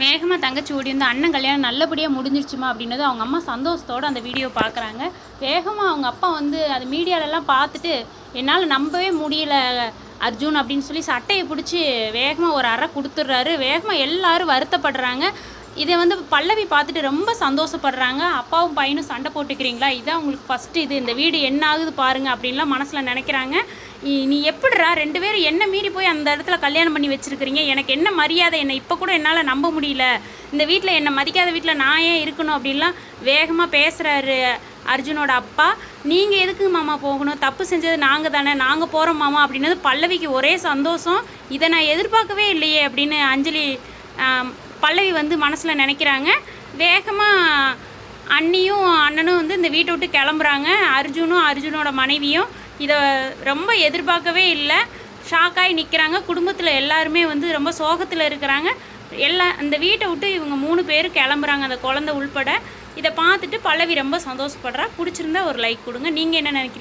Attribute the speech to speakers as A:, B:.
A: வேகமாக தங்கச்சி ஓடி வந்து அண்ணன் கல்யாணம் நல்லபடியாக முடிஞ்சிருச்சுமா? அப்படின்னது அவங்க அம்மா சந்தோஷத்தோடு அந்த வீடியோ பார்க்குறாங்க. வேகமாக அவங்க அப்பா வந்து அது மீடியாலெல்லாம் பார்த்துட்டு என்னால் நம்பவே முடியல அர்ஜுன் அப்படின்னு சொல்லி சட்டையை பிடிச்சி வேகமாக ஒரு அறை கொடுத்துட்றாரு. வேகமாக எல்லாரும் வருத்தப்படுறாங்க. இதை வந்து பல்லவி பார்த்துட்டு ரொம்ப சந்தோஷப்படுறாங்க. அப்பாவும் பையனும் சண்டை போட்டுக்கிறீங்களா? இதான் உங்களுக்கு ஃபஸ்ட்டு இது. இந்த வீடு என்ன ஆகுது பாருங்க அப்படின்லாம் மனசில் நினைக்கிறாங்க. நீ எப்படிடா ரெண்டு பேரும் என்ன மீறி போய் அந்த இடத்துல கல்யாணம் பண்ணி வச்சிருக்கிறீங்க? எனக்கு என்ன மரியாதை? என்னை இப்போ கூட என்னால் நம்ப முடியல. இந்த வீட்டில் என்னை மதிக்காத வீட்டில் நான் ஏன் இருக்கணும் அப்படின்லாம் வேகமாக பேசுகிறாரு அர்ஜுனோட அப்பா. நீங்கள் எதுக்கு மாமா போகணும்? தப்பு செஞ்சது நாங்கள் தானே. நாங்கள் போகிறோம் மாமா அப்படின்னது பல்லவிக்கு ஒரே சந்தோஷம். இதை நான் எதிர்பார்க்கவே இல்லையே அப்படின்னு அஞ்சலி பல்லவி வந்து மனசில் நினைக்கிறாங்க. வேகமாக அண்ணியும் அண்ணனும் வந்து இந்த வீட்டை விட்டு கிளம்புறாங்க. அர்ஜுனும் அர்ஜுனோட மனைவியும். இதை ரொம்ப எதிர்பார்க்கவே இல்லை. ஷாக்காகி நிற்கிறாங்க குடும்பத்தில் எல்லாருமே வந்து ரொம்ப சோகத்தில் இருக்கிறாங்க. எல்லா இந்த வீட்டை விட்டு இவங்க மூணு பேர் கிளம்புறாங்க அந்த குழந்தை உள்பட. இதை பார்த்துட்டு பல்லவி ரொம்ப சந்தோஷப்படுறா. பிடிச்சிருந்தா ஒரு லைக் கொடுங்க. நீங்கள் என்ன நினைக்கிறீங்க?